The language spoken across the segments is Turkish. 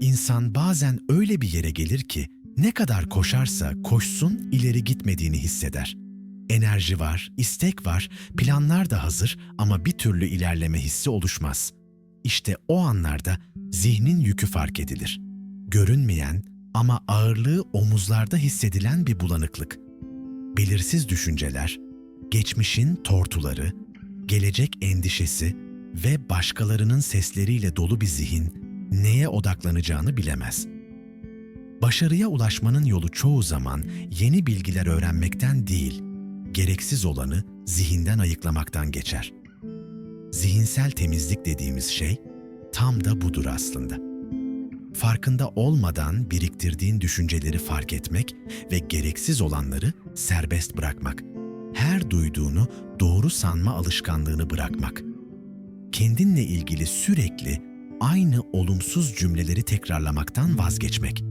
İnsan bazen öyle bir yere gelir ki ne kadar koşarsa koşsun ileri gitmediğini hisseder. Enerji var, istek var, planlar da hazır ama bir türlü ilerleme hissi oluşmaz. İşte o anlarda zihnin yükü fark edilir. Görünmeyen ama ağırlığı omuzlarda hissedilen bir bulanıklık. Belirsiz düşünceler, geçmişin tortuları, gelecek endişesi ve başkalarının sesleriyle dolu bir zihin neye odaklanacağını bilemez. Başarıya ulaşmanın yolu çoğu zaman yeni bilgiler öğrenmekten değil, gereksiz olanı zihinden ayıklamaktan geçer. Zihinsel temizlik dediğimiz şey tam da budur aslında. Farkında olmadan biriktirdiğin düşünceleri fark etmek ve gereksiz olanları serbest bırakmak. Her duyduğunu doğru sanma alışkanlığını bırakmak. Kendinle ilgili sürekli aynı olumsuz cümleleri tekrarlamaktan vazgeçmek.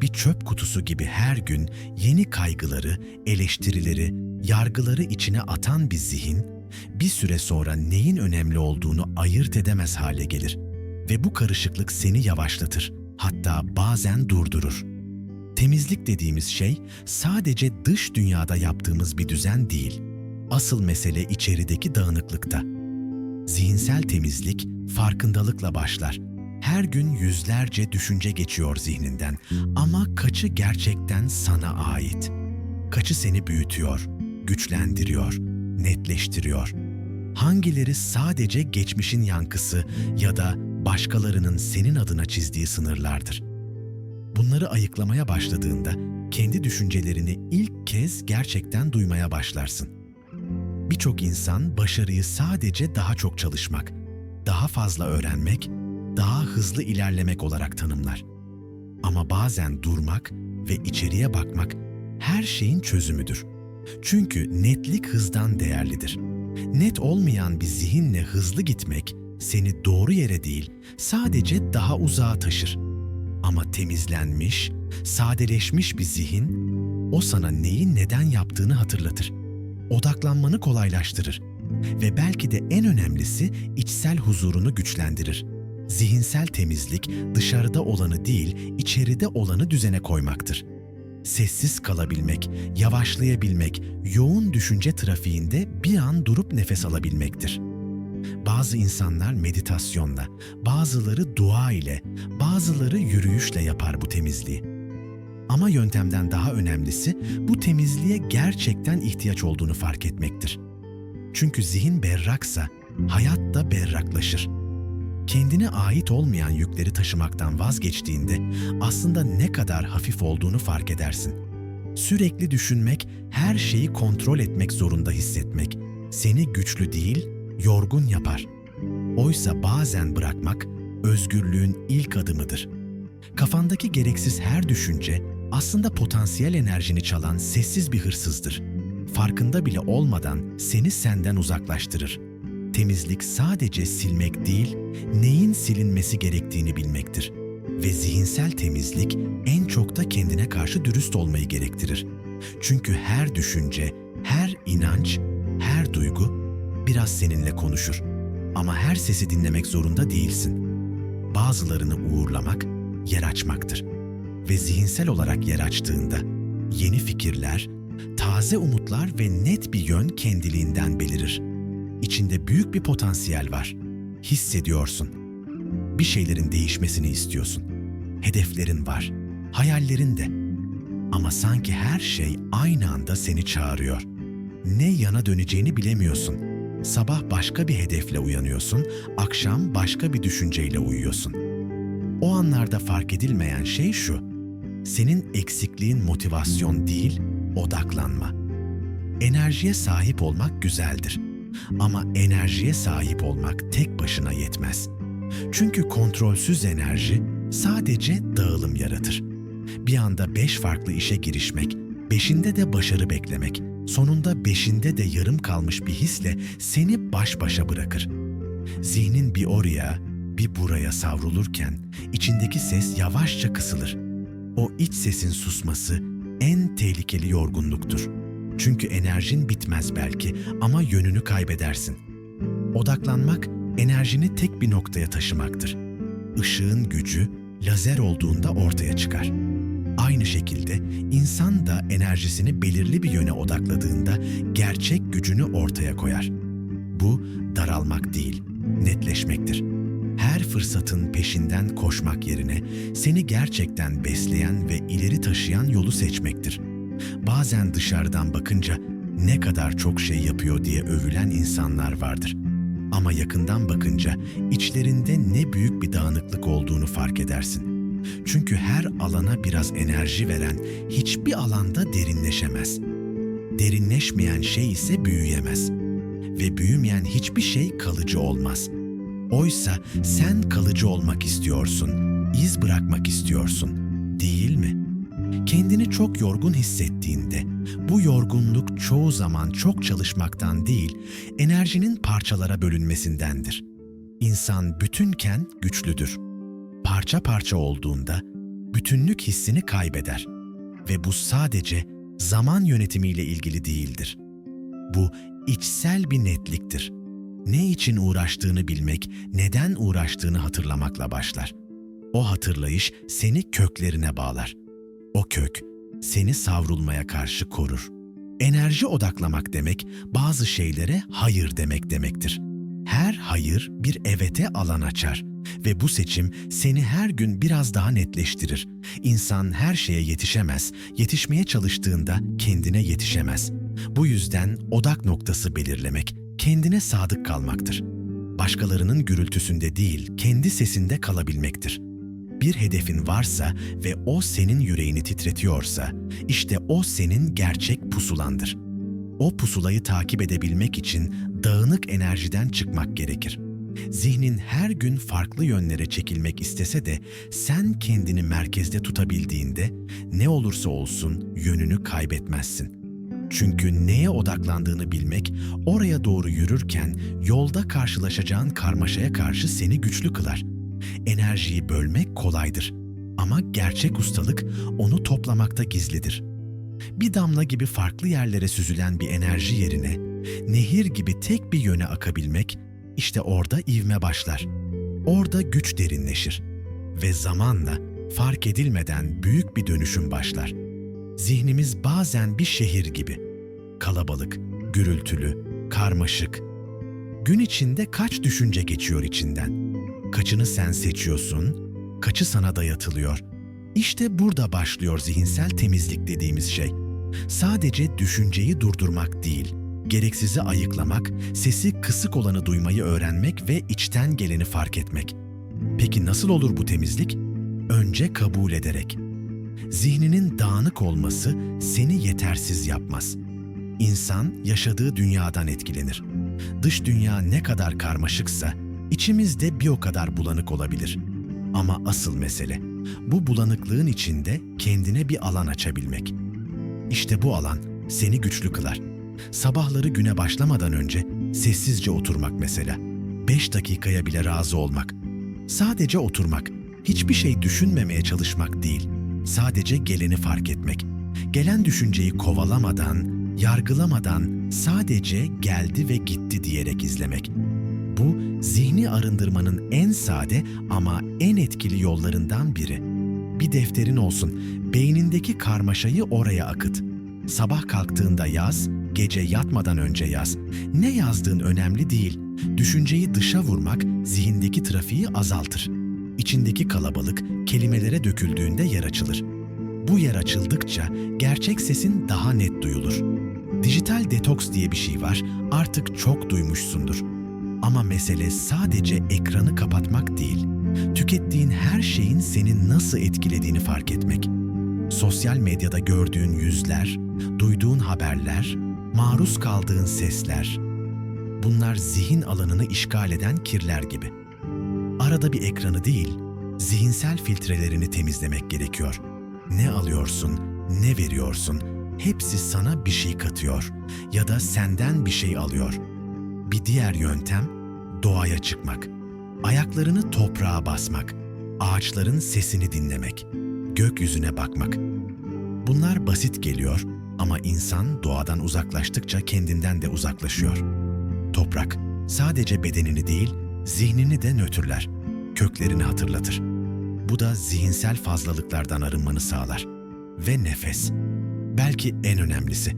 Bir çöp kutusu gibi her gün yeni kaygıları, eleştirileri, yargıları içine atan bir zihin, bir süre sonra neyin önemli olduğunu ayırt edemez hale gelir ve bu karışıklık seni yavaşlatır, hatta bazen durdurur. Temizlik dediğimiz şey sadece dış dünyada yaptığımız bir düzen değil. Asıl mesele içerideki dağınıklıkta. Zihinsel temizlik farkındalıkla başlar. Her gün yüzlerce düşünce geçiyor zihninden ama kaçı gerçekten sana ait? Kaçı seni büyütüyor, güçlendiriyor, netleştiriyor? Hangileri sadece geçmişin yankısı ya da başkalarının senin adına çizdiği sınırlardır? Bunları ayıklamaya başladığında kendi düşüncelerini ilk kez gerçekten duymaya başlarsın. Birçok insan başarıyı sadece daha çok çalışmak, daha fazla öğrenmek, daha hızlı ilerlemek olarak tanımlar. Ama bazen durmak ve içeriye bakmak her şeyin çözümüdür. Çünkü netlik hızdan değerlidir. Net olmayan bir zihinle hızlı gitmek seni doğru yere değil, sadece daha uzağa taşır. Ama temizlenmiş, sadeleşmiş bir zihin o sana neyi neden yaptığını hatırlatır. Odaklanmanı kolaylaştırır ve belki de en önemlisi içsel huzurunu güçlendirir. Zihinsel temizlik dışarıda olanı değil, içeride olanı düzene koymaktır. Sessiz kalabilmek, yavaşlayabilmek, yoğun düşünce trafiğinde bir an durup nefes alabilmektir. Bazı insanlar meditasyonla, bazıları dua ile, bazıları yürüyüşle yapar bu temizliği. Ama yöntemden daha önemlisi bu temizliğe gerçekten ihtiyaç olduğunu fark etmektir. Çünkü zihin berraksa hayat da berraklaşır. Kendine ait olmayan yükleri taşımaktan vazgeçtiğinde aslında ne kadar hafif olduğunu fark edersin. Sürekli düşünmek, her şeyi kontrol etmek zorunda hissetmek seni güçlü değil, yorgun yapar. Oysa bazen bırakmak özgürlüğün ilk adımıdır. Kafandaki gereksiz her düşünce aslında potansiyel enerjini çalan sessiz bir hırsızdır. Farkında bile olmadan seni senden uzaklaştırır. Temizlik sadece silmek değil, neyin silinmesi gerektiğini bilmektir. Ve zihinsel temizlik en çok da kendine karşı dürüst olmayı gerektirir. Çünkü her düşünce, her inanç, her duygu biraz seninle konuşur. Ama her sesi dinlemek zorunda değilsin. Bazılarını uğurlamak, yer açmaktır. Ve zihinsel olarak yer açtığında yeni fikirler, taze umutlar ve net bir yön kendiliğinden belirir. İçinde büyük bir potansiyel var. Hissediyorsun. Bir şeylerin değişmesini istiyorsun. Hedeflerin var, hayallerin de. Ama sanki her şey aynı anda seni çağırıyor. Ne yana döneceğini bilemiyorsun. Sabah başka bir hedefle uyanıyorsun, akşam başka bir düşünceyle uyuyorsun. O anlarda fark edilmeyen şey şu. Senin eksikliğin motivasyon değil, odaklanma. Enerjiye sahip olmak güzeldir. Ama enerjiye sahip olmak tek başına yetmez. Çünkü kontrolsüz enerji sadece dağılım yaratır. Bir anda beş farklı işe girişmek, beşinde de başarı beklemek, sonunda beşinde de yarım kalmış bir hisle seni baş başa bırakır. Zihnin bir oraya, bir buraya savrulurken içindeki ses yavaşça kısılır. O iç sesin susması en tehlikeli yorgunluktur. Çünkü enerjin bitmez belki ama yönünü kaybedersin. Odaklanmak enerjini tek bir noktaya taşımaktır. Işığın gücü lazer olduğunda ortaya çıkar. Aynı şekilde insan da enerjisini belirli bir yöne odakladığında gerçek gücünü ortaya koyar. Bu daralmak değil, netleşmektir. Her fırsatın peşinden koşmak yerine seni gerçekten besleyen ve ileri taşıyan yolu seçmektir. Bazen dışarıdan bakınca ne kadar çok şey yapıyor diye övülen insanlar vardır. Ama yakından bakınca içlerinde ne büyük bir dağınıklık olduğunu fark edersin. Çünkü her alana biraz enerji veren hiçbir alanda derinleşemez. Derinleşmeyen şey ise büyüyemez. Ve büyümeyen hiçbir şey kalıcı olmaz. Oysa sen kalıcı olmak istiyorsun, iz bırakmak istiyorsun, değil mi? Kendini çok yorgun hissettiğinde, bu yorgunluk çoğu zaman çok çalışmaktan değil, enerjinin parçalara bölünmesindendir. İnsan bütünken güçlüdür. Parça parça olduğunda bütünlük hissini kaybeder ve bu sadece zaman yönetimiyle ilgili değildir. Bu içsel bir netliktir. Ne için uğraştığını bilmek, neden uğraştığını hatırlamakla başlar. O hatırlayış seni köklerine bağlar. O kök seni savrulmaya karşı korur. Enerji odaklamak demek bazı şeylere hayır demek demektir. Her hayır bir evete alan açar ve bu seçim seni her gün biraz daha netleştirir. İnsan her şeye yetişemez, yetişmeye çalıştığında kendine yetişemez. Bu yüzden odak noktası belirlemek, kendine sadık kalmaktır. Başkalarının gürültüsünde değil, kendi sesinde kalabilmektir. Bir hedefin varsa ve o senin yüreğini titretiyorsa, işte o senin gerçek pusulandır. O pusulayı takip edebilmek için dağınık enerjiden çıkmak gerekir. Zihnin her gün farklı yönlere çekilmek istese de sen kendini merkezde tutabildiğinde ne olursa olsun yönünü kaybetmezsin. Çünkü neye odaklandığını bilmek, oraya doğru yürürken yolda karşılaşacağın karmaşaya karşı seni güçlü kılar. Enerjiyi bölmek kolaydır ama gerçek ustalık onu toplamakta gizlidir. Bir damla gibi farklı yerlere süzülen bir enerji yerine nehir gibi tek bir yöne akabilmek işte orada ivme başlar. Orada güç derinleşir ve zamanla fark edilmeden büyük bir dönüşüm başlar. Zihnimiz bazen bir şehir gibi. Kalabalık, gürültülü, karmaşık. Gün içinde kaç düşünce geçiyor içinden? Kaçını sen seçiyorsun, kaçı sana dayatılıyor. İşte burada başlıyor zihinsel temizlik dediğimiz şey. Sadece düşünceyi durdurmak değil, gereksizi ayıklamak, sesi kısık olanı duymayı öğrenmek ve içten geleni fark etmek. Peki nasıl olur bu temizlik? Önce kabul ederek. Zihninin dağınık olması seni yetersiz yapmaz. İnsan yaşadığı dünyadan etkilenir. Dış dünya ne kadar karmaşıksa içimizde bir o kadar bulanık olabilir. Ama asıl mesele bu bulanıklığın içinde kendine bir alan açabilmek. İşte bu alan seni güçlü kılar. Sabahları güne başlamadan önce sessizce oturmak mesela. Beş dakikaya bile razı olmak. Sadece oturmak, hiçbir şey düşünmemeye çalışmak değil. Sadece geleni fark etmek. Gelen düşünceyi kovalamadan, yargılamadan sadece geldi ve gitti diyerek izlemek. Bu zihni arındırmanın en sade ama en etkili yollarından biri. Bir defterin olsun, beynindeki karmaşayı oraya akıt. Sabah kalktığında yaz, gece yatmadan önce yaz. Ne yazdığın önemli değil. Düşünceyi dışa vurmak zihindeki trafiği azaltır. İçindeki kalabalık kelimelere döküldüğünde yer açılır. Bu yer açıldıkça gerçek sesin daha net duyulur. Dijital detoks diye bir şey var, artık çok duymuşsundur. Ama mesele sadece ekranı kapatmak değil. Tükettiğin her şeyin seni nasıl etkilediğini fark etmek. Sosyal medyada gördüğün yüzler, duyduğun haberler, maruz kaldığın sesler. Bunlar zihin alanını işgal eden kirler gibi. Arada bir ekranı değil, zihinsel filtrelerini temizlemek gerekiyor. Ne alıyorsun, ne veriyorsun, hepsi sana bir şey katıyor ya da senden bir şey alıyor. Bir diğer yöntem doğaya çıkmak. Ayaklarını toprağa basmak, ağaçların sesini dinlemek, gökyüzüne bakmak. Bunlar basit geliyor ama insan doğadan uzaklaştıkça kendinden de uzaklaşıyor. Toprak sadece bedenini değil, zihnini de nötrler, köklerini hatırlatır. Bu da zihinsel fazlalıklardan arınmanı sağlar. Ve nefes. Belki en önemlisi.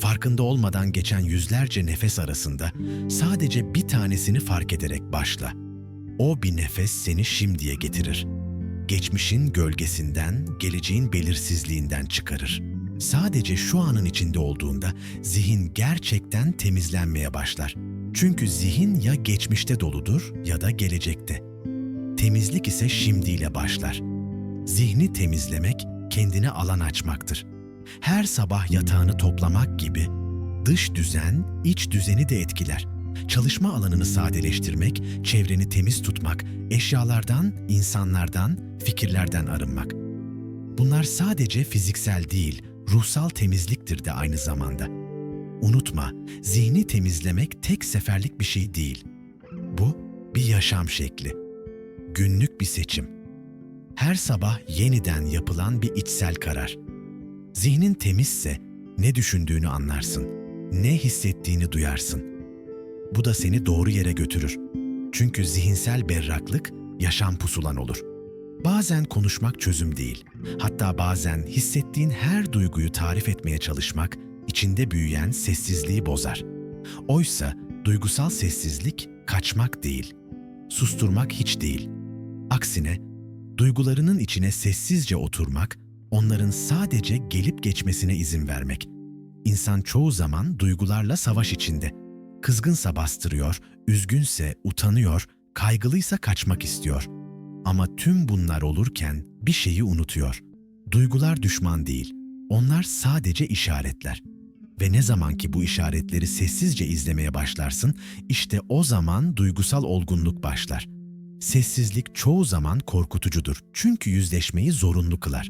Farkında olmadan geçen yüzlerce nefes arasında sadece bir tanesini fark ederek başla. O bir nefes seni şimdiye getirir. Geçmişin gölgesinden, geleceğin belirsizliğinden çıkarır. Sadece şu anın içinde olduğunda zihin gerçekten temizlenmeye başlar. Çünkü zihin ya geçmişte doludur ya da gelecekte. Temizlik ise şimdiyle başlar. Zihni temizlemek kendine alan açmaktır. Her sabah yatağını toplamak gibi dış düzen iç düzeni de etkiler. Çalışma alanını sadeleştirmek, çevreni temiz tutmak, eşyalardan, insanlardan, fikirlerden arınmak. Bunlar sadece fiziksel değil, ruhsal temizliktir de aynı zamanda. Unutma, zihni temizlemek tek seferlik bir şey değil. Bu bir yaşam şekli. Günlük bir seçim. Her sabah yeniden yapılan bir içsel karar. Zihnin temizse ne düşündüğünü anlarsın, ne hissettiğini duyarsın. Bu da seni doğru yere götürür. Çünkü zihinsel berraklık yaşam pusulan olur. Bazen konuşmak çözüm değil. Hatta bazen hissettiğin her duyguyu tarif etmeye çalışmak içinde büyüyen sessizliği bozar. Oysa duygusal sessizlik kaçmak değil, susturmak hiç değil. Aksine duygularının içine sessizce oturmak, onların sadece gelip geçmesine izin vermek. İnsan çoğu zaman duygularla savaş içinde. Kızgınsa bastırıyor, üzgünse utanıyor, kaygılıysa kaçmak istiyor. Ama tüm bunlar olurken bir şeyi unutuyor. Duygular düşman değil. Onlar sadece işaretler. Ve ne zaman ki bu işaretleri sessizce izlemeye başlarsın, işte o zaman duygusal olgunluk başlar. Sessizlik çoğu zaman korkutucudur çünkü yüzleşmeyi zorunlu kılar.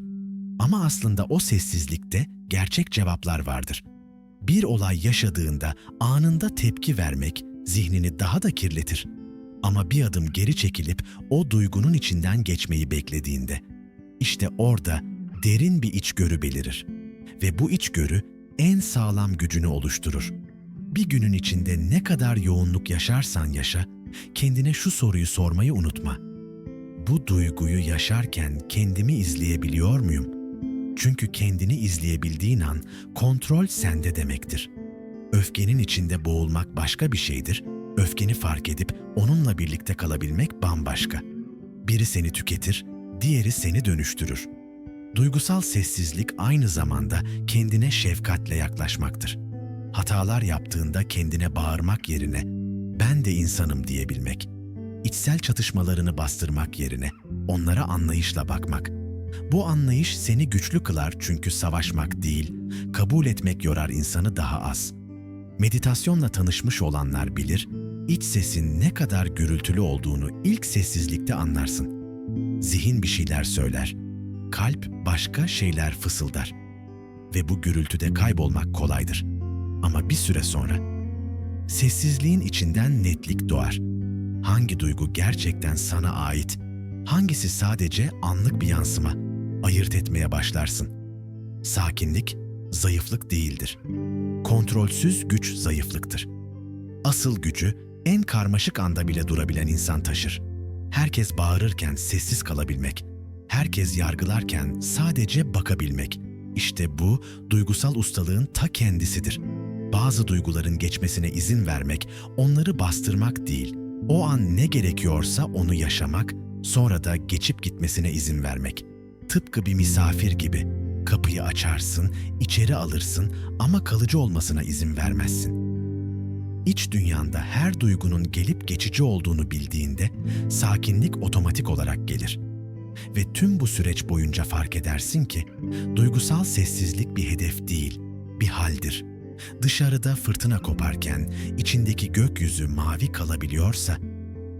Ama aslında o sessizlikte gerçek cevaplar vardır. Bir olay yaşadığında anında tepki vermek zihnini daha da kirletir. Ama bir adım geri çekilip o duygunun içinden geçmeyi beklediğinde işte orada derin bir içgörü belirir ve bu içgörü en sağlam gücünü oluşturur. Bir günün içinde ne kadar yoğunluk yaşarsan yaşa, kendine şu soruyu sormayı unutma. Bu duyguyu yaşarken kendimi izleyebiliyor muyum? Çünkü kendini izleyebildiğin an kontrol sende demektir. Öfkenin içinde boğulmak başka bir şeydir. Öfkeni fark edip onunla birlikte kalabilmek bambaşka. Biri seni tüketir, diğeri seni dönüştürür. Duygusal sessizlik aynı zamanda kendine şefkatle yaklaşmaktır. Hatalar yaptığında kendine bağırmak yerine ben de insanım diyebilmek. İçsel çatışmalarını bastırmak yerine onlara anlayışla bakmak. Bu anlayış seni güçlü kılar çünkü savaşmak değil, kabul etmek yorar insanı daha az. Meditasyonla tanışmış olanlar bilir, iç sesin ne kadar gürültülü olduğunu ilk sessizlikte anlarsın. Zihin bir şeyler söyler, kalp başka şeyler fısıldar. Ve bu gürültüde kaybolmak kolaydır. Ama bir süre sonra sessizliğin içinden netlik doğar. Hangi duygu gerçekten sana ait, hangisi sadece anlık bir yansıma, ayırt etmeye başlarsın. Sakinlik zayıflık değildir. Kontrolsüz güç zayıflıktır. Asıl gücü en karmaşık anda bile durabilen insan taşır. Herkes bağırırken sessiz kalabilmek, herkes yargılarken sadece bakabilmek. İşte bu duygusal ustalığın ta kendisidir. Bazı duyguların geçmesine izin vermek, onları bastırmak değil. O an ne gerekiyorsa onu yaşamak, sonra da geçip gitmesine izin vermek. Tıpkı bir misafir gibi. Kapıyı açarsın, içeri alırsın ama kalıcı olmasına izin vermezsin. İç dünyanda her duygunun gelip geçici olduğunu bildiğinde sakinlik otomatik olarak gelir. Ve tüm bu süreç boyunca fark edersin ki duygusal sessizlik bir hedef değil, bir haldir. Dışarıda fırtına koparken içindeki gökyüzü mavi kalabiliyorsa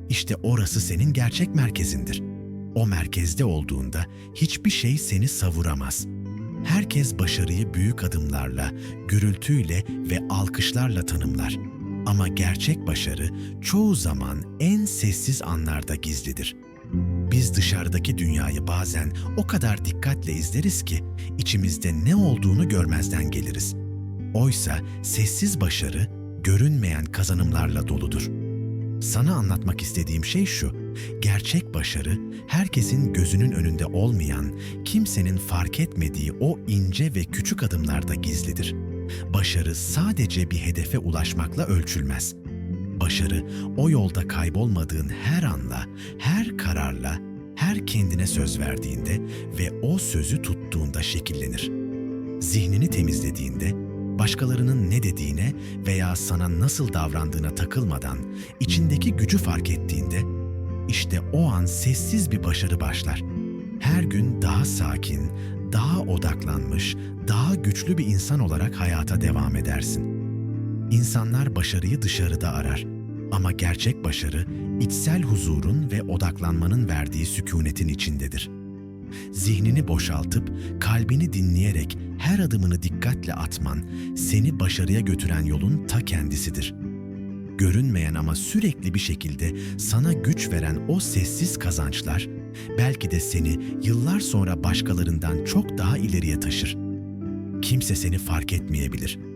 işte orası senin gerçek merkezindir. O merkezde olduğunda hiçbir şey seni savuramaz. Herkes başarıyı büyük adımlarla, gürültüyle ve alkışlarla tanımlar. Ama gerçek başarı çoğu zaman en sessiz anlarda gizlidir. Biz dışarıdaki dünyayı bazen o kadar dikkatle izleriz ki içimizde ne olduğunu görmezden geliriz. Oysa sessiz başarı görünmeyen kazanımlarla doludur. Sana anlatmak istediğim şey şu, Gerçek başarı, herkesin gözünün önünde olmayan, kimsenin fark etmediği o ince ve küçük adımlarda gizlidir. Başarı sadece bir hedefe ulaşmakla ölçülmez. Başarı, o yolda kaybolmadığın her anla, her kararla, her kendine söz verdiğinde ve o sözü tuttuğunda şekillenir. Zihnini temizlediğinde, başkalarının ne dediğine veya sana nasıl davrandığına takılmadan içindeki gücü fark ettiğinde, işte o an sessiz bir başarı başlar. Her gün daha sakin, daha odaklanmış, daha güçlü bir insan olarak hayata devam edersin. İnsanlar başarıyı dışarıda arar ama gerçek başarı içsel huzurun ve odaklanmanın verdiği sükunetin içindedir. Zihnini boşaltıp kalbini dinleyerek her adımını dikkatle atman seni başarıya götüren yolun ta kendisidir. Görünmeyen ama sürekli bir şekilde sana güç veren o sessiz kazançlar belki de seni yıllar sonra başkalarından çok daha ileriye taşır. Kimse seni fark etmeyebilir.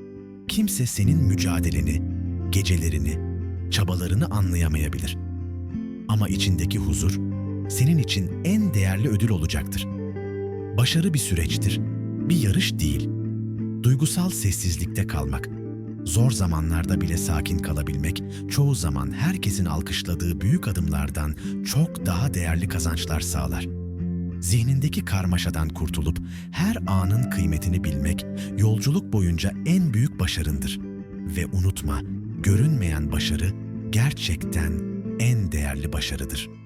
Kimse senin mücadeleni, gecelerini, çabalarını anlayamayabilir. Ama içindeki huzur senin için en değerli ödül olacaktır. Başarı bir süreçtir, bir yarış değil. Duygusal sessizlikte kalmak, zor zamanlarda bile sakin kalabilmek, çoğu zaman herkesin alkışladığı büyük adımlardan çok daha değerli kazançlar sağlar. Zihnindeki karmaşadan kurtulup her anın kıymetini bilmek yolculuk boyunca en büyük başarındır. Ve unutma, görünmeyen başarı gerçekten en değerli başarıdır.